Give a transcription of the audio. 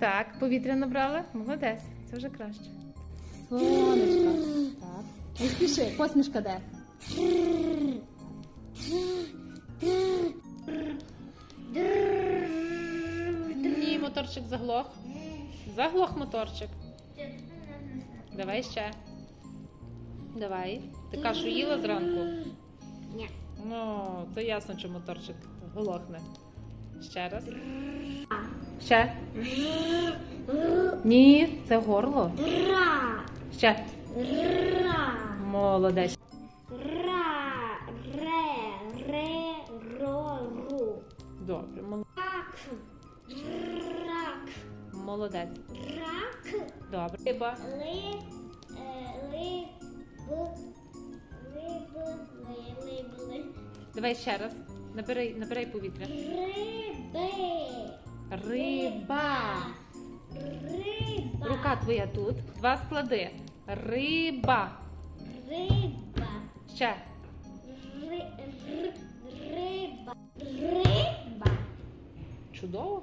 Так, повітря набрала. Молодець. Це вже краще. Сонечко. Так. Не спіши, посмішка де? Ні, моторчик заглох. Заглох моторчик. Давай ще. Давай. Ти кашу їла зранку? Ні. Ну, то ясно, що моторчик глохне. Ще раз. Ще. Ні, це горло. Ра. Ще. Ра. Молодець. Ра. Ре. Ре. Ро. Ру. Добре, мол- Рак. Рак. молодець. Рак. Добре. Риба. Ли. е, Ли. Б. Либ. Ли. Либ. Ли. Давай ще раз. Набирай, набирай повітря. Риби. Риба. Риба. Рука твоя тут. Два склади. Риба. Риба. Ще. Ри- Риба. Риба. Чудово.